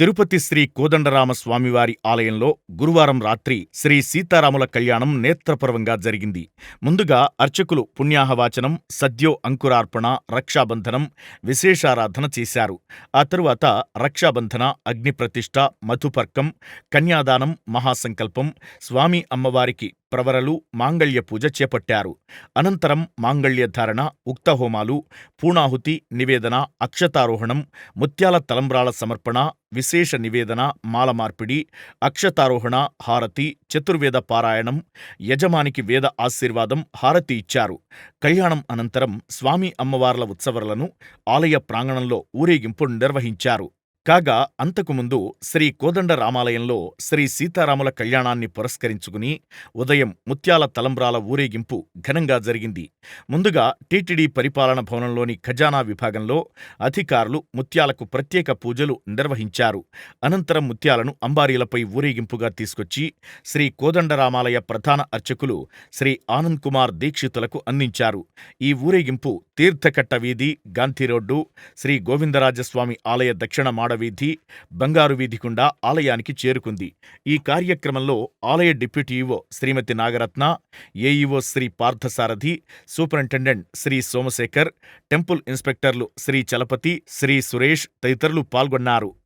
తిరుపతి శ్రీ కోదండరామ స్వామివారి ఆలయంలో గురువారం రాత్రి శ్రీ సీతారాముల కళ్యాణం నేత్రపర్వంగా జరిగింది. ముందుగా అర్చకులు పుణ్యాహవాచనం సద్యో అంకురార్పణ రక్షాబంధనం విశేషారాధన చేశారు. ఆ తరువాత రక్షాబంధన అగ్నిప్రతిష్ఠ మధుపర్కం కన్యాదానం మహాసంకల్పం స్వామి అమ్మవారికి ప్రవరలు మాంగళ్య పూజ చేపట్టారు. అనంతరం మాంగళ్యధారణ ఉక్తహోమాలు పూణాహుతి నివేదన అక్షతారోహణం ముత్యాల తలంబ్రాల సమర్పణ విశేష నివేదన మాల మార్పిడి అక్షతారోహణ హారతి చతుర్వేద పారాయణం యజమానికి వేద ఆశీర్వాదం హారతి ఇచ్చారు. కళ్యాణం అనంతరం స్వామి అమ్మవార్ల ఉత్సవాలను ఆలయ ప్రాంగణంలో ఊరేగింపు నిర్వహించారు. కాగా అంతకుముందు శ్రీ కోదండ రామాలయంలో శ్రీ సీతారాముల కళ్యాణాన్ని పురస్కరించుకుని ఉదయం ముత్యాల తలంబ్రాల ఊరేగింపు ఘనంగా జరిగింది. ముందుగా టీటీడీ పరిపాలన భవనంలోని ఖజానా విభాగంలో అధికారులు ముత్యాలకు ప్రత్యేక పూజలు నిర్వహించారు. అనంతరం ముత్యాలను అంబారీలపై ఊరేగింపుగా తీసుకొచ్చి శ్రీ కోదండరామాలయ ప్రధాన అర్చకులు శ్రీ ఆనంద్ కుమార్ దీక్షితులకు అందించారు. ఈ ఊరేగింపు తీర్థకట్ట వీధి గాంధీ రోడ్డు శ్రీ గోవిందరాజస్వామి ఆలయ దక్షిణ వీధి బంగారు వీధి గుండా ఆలయానికి చేరుకుంది. ఈ కార్యక్రమంలో ఆలయ deputy EO Shrimati Nagaratna AEO Shri Parthasarathi superintendent Shri Somashekhar temple ఇన్స్పెక్టర్లు Shri Chalapathi Shri Suresh తదితరులు పాల్గొన్నారు.